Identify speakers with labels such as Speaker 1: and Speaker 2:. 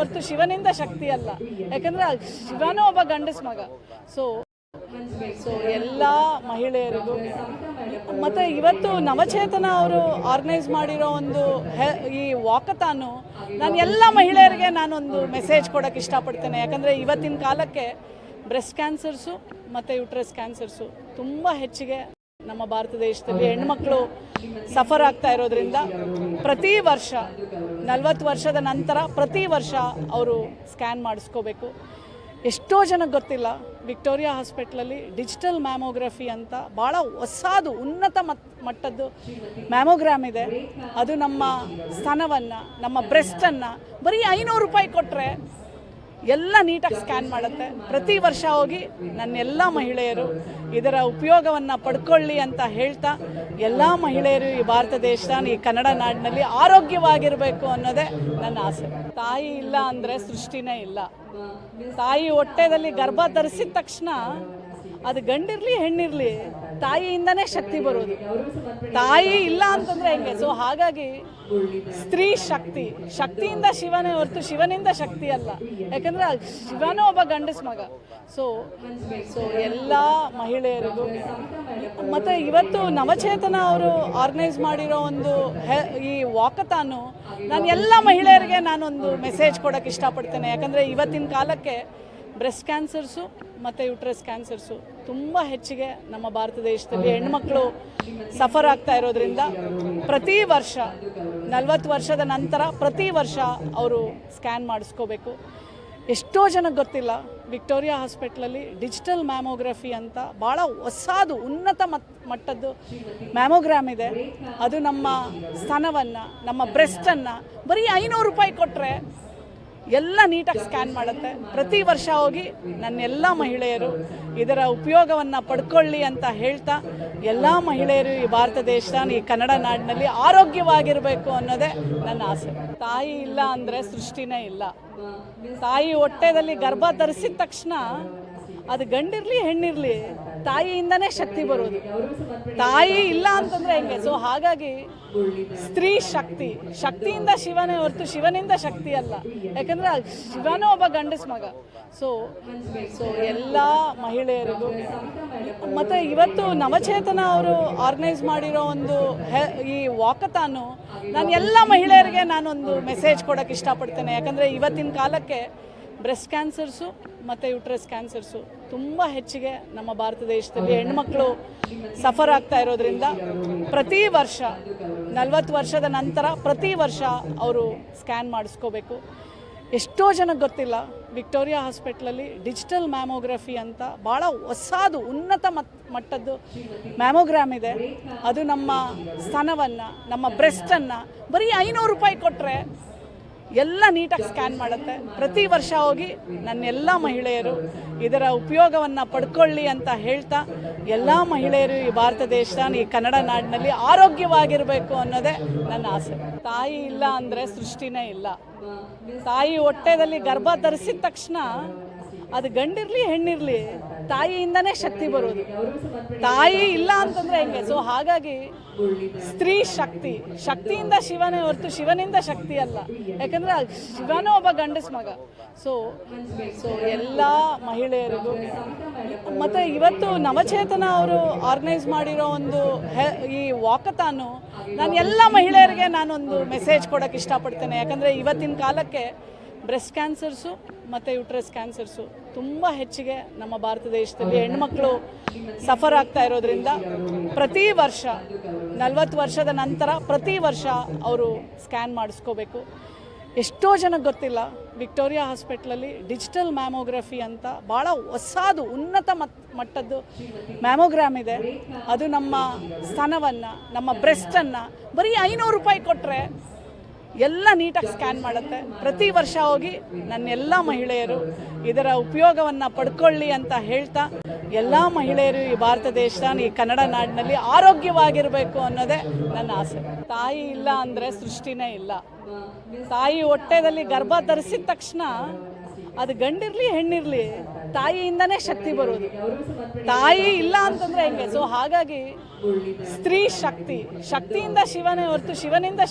Speaker 1: ಹೊರತು ಶಿವನಿಂದ ಶಕ್ತಿ ಅಲ್ಲ. ಯಾಕಂದ್ರೆ ಶಿವನೂ ಒಬ್ಬ ಗಂಡಸ್ ಮಗ. ಸೊ ಸೊ ಎಲ್ಲ ಮಹಿಳೆಯರಿಗೂ, ಮತ್ತೆ ಇವತ್ತು ನವಚೇತನ ಅವರು ಆರ್ಗನೈಸ್ ಮಾಡಿರೋ ಒಂದು ಈ ವಾಕತಾನು ನಾನು ಎಲ್ಲ ಮಹಿಳೆಯರಿಗೆ ನಾನೊಂದು ಮೆಸೇಜ್ ಕೊಡೋಕ್ಕೆ ಇಷ್ಟಪಡ್ತೇನೆ. ಯಾಕಂದರೆ ಇವತ್ತಿನ ಕಾಲಕ್ಕೆ ಬ್ರೆಸ್ಟ್ ಕ್ಯಾನ್ಸರ್ಸು ಮತ್ತು ಯುಟ್ರಸ್ ಕ್ಯಾನ್ಸರ್ಸು ತುಂಬ ಹೆಚ್ಚಿಗೆ ನಮ್ಮ ಭಾರತ ದೇಶದಲ್ಲಿ ಹೆಣ್ಮಕ್ಳು ಸಫರ್ ಆಗ್ತಾ ಇರೋದ್ರಿಂದ ಪ್ರತಿ ವರ್ಷ ನಲವತ್ತು ವರ್ಷದ ನಂತರ ಪ್ರತಿ ವರ್ಷ ಅವರು ಸ್ಕ್ಯಾನ್ ಮಾಡಿಸ್ಕೋಬೇಕು. ಎಷ್ಟೋ ಜನಕ್ಕೆ ಗೊತ್ತಿಲ್ಲ, ವಿಕ್ಟೋರಿಯಾ ಹಾಸ್ಪಿಟ್ಲಲ್ಲಿ ಡಿಜಿಟಲ್ ಮ್ಯಾಮೋಗ್ರಫಿ ಅಂತ ಭಾಳ ಹೊಸದು, ಉನ್ನತ ಮಟ್ ಮಟ್ಟದ್ದು ಮ್ಯಾಮೋಗ್ರಾಮ್ ಇದೆ. ಅದು ನಮ್ಮ ಸ್ತನವನ್ನು, ನಮ್ಮ ಬ್ರೆಸ್ಟನ್ನು ಬರೀ ಐನೂರು ರೂಪಾಯಿ ಕೊಟ್ಟರೆ ಎಲ್ಲ ನೀಟಾಗಿ ಸ್ಕ್ಯಾನ್ ಮಾಡುತ್ತೆ. ಪ್ರತಿ ವರ್ಷ ಹೋಗಿ ನನ್ನೆಲ್ಲ ಮಹಿಳೆಯರು ಇದರ ಉಪಯೋಗವನ್ನು ಪಡ್ಕೊಳ್ಳಿ ಅಂತ ಹೇಳ್ತಾ ಎಲ್ಲ ಮಹಿಳೆಯರು ಈ ಭಾರತ ದೇಶ ಈ ಕನ್ನಡ ನಾಡಿನಲ್ಲಿ ಆರೋಗ್ಯವಾಗಿರಬೇಕು ಅನ್ನೋದೇ ನನ್ನ ಆಸೆ. ತಾಯಿ ಇಲ್ಲ ಅಂದರೆ ಸೃಷ್ಟಿನೇ ಇಲ್ಲ. ತಾಯಿ ಹೊಟ್ಟೆದಲ್ಲಿ ಗರ್ಭ ಧರಿಸಿದ ತಕ್ಷಣ ಅದು ಗಂಡಿರಲಿ, ಹೆಣ್ಣಿರಲಿ, ತಾಯಿಯಿಂದನೇ ಶಕ್ತಿ ಬರೋದು. ತಾಯಿ ಇಲ್ಲ ಅಂತಂದ್ರೆ ಹೆಂಗೆ? ಸೊ ಹಾಗಾಗಿ ಸ್ತ್ರೀ ಶಕ್ತಿ, ಶಕ್ತಿಯಿಂದ ಶಿವನೇ ಹೊರತು ಶಿವನಿಂದ ಶಕ್ತಿ ಅಲ್ಲ. ಯಾಕಂದ್ರೆ ಶಿವನೂ ಒಬ್ಬ ಗಂಡಸ್ ಮಗ. ಸೊ ಸೊ ಎಲ್ಲ ಮಹಿಳೆಯರಿಗೂ, ಮತ್ತೆ ಇವತ್ತು ನವಚೇತನ ಅವರು ಆರ್ಗನೈಸ್ ಮಾಡಿರೋ ಒಂದು ಈ ವಾಕತಾನು ನಾನು ಎಲ್ಲ ಮಹಿಳೆಯರಿಗೆ ನಾನೊಂದು ಮೆಸೇಜ್ ಕೊಡೋಕ್ಕೆ ಇಷ್ಟಪಡ್ತೇನೆ. ಯಾಕಂದರೆ ಇವತ್ತಿನ ಕಾಲಕ್ಕೆ ಬ್ರೆಸ್ಟ್ ಕ್ಯಾನ್ಸರ್ಸು ಮತ್ತು ಯುಟ್ರಸ್ ಕ್ಯಾನ್ಸರ್ಸು ತುಂಬ ಹೆಚ್ಚಿಗೆ ನಮ್ಮ ಭಾರತ ದೇಶದಲ್ಲಿ ಹೆಣ್ಮಕ್ಳು ಸಫರ್ ಆಗ್ತಾ ಇರೋದ್ರಿಂದ ಪ್ರತಿ ವರ್ಷ ನಲವತ್ತು ವರ್ಷದ ನಂತರ ಪ್ರತಿ ವರ್ಷ ಅವರು ಸ್ಕ್ಯಾನ್ ಮಾಡಿಸ್ಕೋಬೇಕು. ಎಷ್ಟೋ ಜನಕ್ಕೆ ಗೊತ್ತಿಲ್ಲ ವಿಕ್ಟೋರಿಯಾ ಹಾಸ್ಪಿಟ್ಲಲ್ಲಿ ಡಿಜಿಟಲ್ ಮ್ಯಾಮೋಗ್ರಫಿ ಅಂತ ಭಾಳ ಹೊಸದು ಉನ್ನತ ಮತ್ ಮಟ್ಟದ್ದು ಮ್ಯಾಮೋಗ್ರಾಮ್ ಇದೆ. ಅದು ನಮ್ಮ ಸ್ತನವನ್ನು ನಮ್ಮ ಬ್ರೆಸ್ಟನ್ನು ಬರೀ ಐನೂರು ರೂಪಾಯಿ ಕೊಟ್ಟರೆ ಎಲ್ಲ ನೀಟಾಗಿ ಸ್ಕ್ಯಾನ್ ಮಾಡುತ್ತೆ. ಪ್ರತಿ ವರ್ಷ ಹೋಗಿ ನನ್ನೆಲ್ಲ ಮಹಿಳೆಯರು ಇದರ ಉಪಯೋಗವನ್ನು ಪಡ್ಕೊಳ್ಳಿ ಅಂತ ಹೇಳ್ತಾ ಎಲ್ಲ ಮಹಿಳೆಯರು ಈ ಭಾರತ ದೇಶ, ಈ ಕನ್ನಡ ನಾಡಿನಲ್ಲಿ ಆರೋಗ್ಯವಾಗಿರಬೇಕು ಅನ್ನೋದೇ ನನ್ನ ಆಸೆ. ತಾಯಿ ಇಲ್ಲ ಅಂದರೆ ಸೃಷ್ಟಿನೇ ಇಲ್ಲ. ತಾಯಿ ಹೊಟ್ಟೆದಲ್ಲಿ ಗರ್ಭ ಧರಿಸಿದ ತಕ್ಷಣ ಅದು ಗಂಡಿರಲಿ, ಹೆಣ್ಣಿರಲಿ, ತಾಯಿಯಿಂದನೇ ಶಕ್ತಿ ಬರೋದು. ತಾಯಿ ಇಲ್ಲ ಅಂತಂದ್ರೆ ಹೆಂಗೆ? ಸೊ ಹಾಗಾಗಿ ಸ್ತ್ರೀ ಶಕ್ತಿ, ಶಕ್ತಿಯಿಂದ ಶಿವನೇ ಹೊರತು ಶಿವನಿಂದ ಶಕ್ತಿ ಅಲ್ಲ. ಯಾಕಂದ್ರೆ ಶಿವನೂ ಒಬ್ಬ ಗಂಡಸ್ ಮಗ. ಸೊ ಸೊ ಎಲ್ಲ ಮಹಿಳೆಯರಿಗೂ, ಮತ್ತೆ ಇವತ್ತು ನವಚೇತನ ಅವರು ಆರ್ಗನೈಸ್ ಮಾಡಿರೋ ಒಂದು ಈ ವಾಕತಾನು ನಾನು ಎಲ್ಲ ಮಹಿಳೆಯರಿಗೆ ನಾನೊಂದು ಮೆಸೇಜ್ ಕೊಡೋಕ್ಕೆ ಇಷ್ಟಪಡ್ತೇನೆ. ಯಾಕಂದರೆ ಇವತ್ತಿನ ಕಾಲಕ್ಕೆ ಬ್ರೆಸ್ಟ್ ಕ್ಯಾನ್ಸರ್ಸು ಮತ್ತು ಯುಟ್ರಸ್ ಕ್ಯಾನ್ಸರ್ಸು ತುಂಬ ಹೆಚ್ಚಿಗೆ ನಮ್ಮ ಭಾರತ ದೇಶದಲ್ಲಿ ಹೆಣ್ಮಕ್ಳು ಸಫರ್ ಆಗ್ತಾ ಇರೋದ್ರಿಂದ ಪ್ರತಿ ವರ್ಷ ನಲವತ್ತು ವರ್ಷದ ನಂತರ ಪ್ರತಿ ವರ್ಷ ಅವರು ಸ್ಕ್ಯಾನ್ ಮಾಡಿಸ್ಕೋಬೇಕು. ಎಷ್ಟೋ ಜನಕ್ಕೆ ಗೊತ್ತಿಲ್ಲ, ವಿಕ್ಟೋರಿಯಾ ಹಾಸ್ಪಿಟ್ಲಲ್ಲಿ ಡಿಜಿಟಲ್ ಮ್ಯಾಮೋಗ್ರಫಿ ಅಂತ ಭಾಳ ಹೊಸದು ಉನ್ನತ ಮಟ್ ಮಟ್ಟದ್ದು ಮ್ಯಾಮೋಗ್ರಾಮ್ ಇದೆ. ಅದು ನಮ್ಮ ಸ್ತನವನ್ನು ನಮ್ಮ ಬ್ರೆಸ್ಟನ್ನು ಬರೀ ಐನೂರು ರೂಪಾಯಿ ಕೊಟ್ಟರೆ ಎಲ್ಲ ನೀಟಾಗಿ ಸ್ಕ್ಯಾನ್ ಮಾಡುತ್ತೆ. ಪ್ರತಿ ವರ್ಷ ಹೋಗಿ ನನ್ನೆಲ್ಲ ಮಹಿಳೆಯರು ಇದರ ಉಪಯೋಗವನ್ನು ಪಡ್ಕೊಳ್ಳಿ ಅಂತ ಹೇಳ್ತಾ, ಎಲ್ಲ ಮಹಿಳೆಯರು ಈ ಭಾರತ ದೇಶ ಈ ಕನ್ನಡ ನಾಡಿನಲ್ಲಿ ಆರೋಗ್ಯವಾಗಿರಬೇಕು ಅನ್ನೋದೇ ನನ್ನ ಆಸೆ. ತಾಯಿ ಇಲ್ಲ ಅಂದರೆ ಸೃಷ್ಟಿನೇ ಇಲ್ಲ. ತಾಯಿ ಹೊಟ್ಟೆದಲ್ಲಿ ಗರ್ಭ ಧರಿಸಿದ ತಕ್ಷಣ ಅದು ಗಂಡಿರಲಿ, ಹೆಣ್ಣಿರಲಿ, ತಾಯಿಯಿಂದನೇ ಶಕ್ತಿ ಬರೋದು. ತಾಯಿ ಇಲ್ಲ ಅಂತಂದ್ರೆ ಹೆಂಗೆ? ಸೊ ಹಾಗಾಗಿ ಸ್ತ್ರೀ ಶಕ್ತಿ, ಶಕ್ತಿಯಿಂದ ಶಿವನೇ ಹೊರತು ಶಿವನಿಂದ ಶಕ್ತಿ ಅಲ್ಲ. ಯಾಕಂದ್ರೆ ಶಿವನೂ ಒಬ್ಬ ಗಂಡಸ್ ಮಗ. ಸೊ ಸೊ ಎಲ್ಲ ಮಹಿಳೆಯರಿಗೂ, ಮತ್ತೆ ಇವತ್ತು ನವಚೇತನ ಅವರು ಆರ್ಗನೈಸ್ ಮಾಡಿರೋ ಒಂದು ಈ ವಾಕತಾನು ನಾನು ಎಲ್ಲ ಮಹಿಳೆಯರಿಗೆ ನಾನೊಂದು ಮೆಸೇಜ್ ಕೊಡೋಕ್ಕೆ ಇಷ್ಟಪಡ್ತೇನೆ. ಯಾಕಂದರೆ ಇವತ್ತಿನ ಕಾಲಕ್ಕೆ ಬ್ರೆಸ್ಟ್ ಕ್ಯಾನ್ಸರ್ಸು ಮತ್ತು ಯುಟ್ರಸ್ ಕ್ಯಾನ್ಸರ್ಸು ತುಂಬ ಹೆಚ್ಚಿಗೆ ನಮ್ಮ ಭಾರತ ದೇಶದಲ್ಲಿ ಹೆಣ್ಮಕ್ಳು ಸಫರ್ ಆಗ್ತಾ ಇರೋದ್ರಿಂದ ಪ್ರತಿ ವರ್ಷ ನಲವತ್ತು ವರ್ಷದ ನಂತರ ಪ್ರತಿ ವರ್ಷ ಅವರು ಸ್ಕ್ಯಾನ್ ಮಾಡಿಸ್ಕೋಬೇಕು. ಎಷ್ಟೋ ಜನಕ್ಕೆ ಗೊತ್ತಿಲ್ಲ, ವಿಕ್ಟೋರಿಯಾ ಹಾಸ್ಪಿಟ್ಲಲ್ಲಿ ಡಿಜಿಟಲ್ ಮ್ಯಾಮೋಗ್ರಫಿ ಅಂತ ಭಾಳ ಹೊಸದು, ಉನ್ನತ ಮಟ್ಟದ್ದು ಮ್ಯಾಮೋಗ್ರಾಮ್ ಇದೆ. ಅದು ನಮ್ಮ ಸ್ತನವನ್ನು, ನಮ್ಮ ಬ್ರೆಸ್ಟನ್ನು ಬರೀ ಐನೂರು ರೂಪಾಯಿ ಕೊಟ್ಟರೆ ಎಲ್ಲ ನೀಟಾಗಿ ಸ್ಕ್ಯಾನ್ ಮಾಡುತ್ತೆ. ಪ್ರತಿ ವರ್ಷ ಹೋಗಿ ನನ್ನ ಎಲ್ಲ ಮಹಿಳೆಯರು ಇದರ ಉಪಯೋಗವನ್ನು ಪಡ್ಕೊಳ್ಳಿ ಅಂತ ಹೇಳ್ತಾ, ಎಲ್ಲ ಮಹಿಳೆಯರು ಈ ಭಾರತ ದೇಶ ಈ ಕನ್ನಡ ನಾಡಿನಲ್ಲಿ ಆರೋಗ್ಯವಾಗಿರಬೇಕು ಅನ್ನೋದೇ ನನ್ನ ಆಸೆ. ತಾಯಿ ಇಲ್ಲ ಅಂದರೆ ಸೃಷ್ಟಿನೇ ಇಲ್ಲ. ತಾಯಿ ಹೊಟ್ಟೆದಲ್ಲಿ ಗರ್ಭ ಧರಿಸಿದ ತಕ್ಷಣ ಅದು ಗಂಡಿರಲಿ ಹೆಣ್ಣಿರಲಿ ತಾಯಿಯಿಂದನೇ ಶಕ್ತಿ ಬರೋದು. ತಾಯಿ ಇಲ್ಲ ಅಂತಂದ್ರೆ ಹೆಂಗೆ? ಸೊ ಹಾಗಾಗಿ ಸ್ತ್ರೀ ಶಕ್ತಿ, ಶಕ್ತಿಯಿಂದ ಶಿವನೇ ಹೊರತು ಶಿವನಿಂದ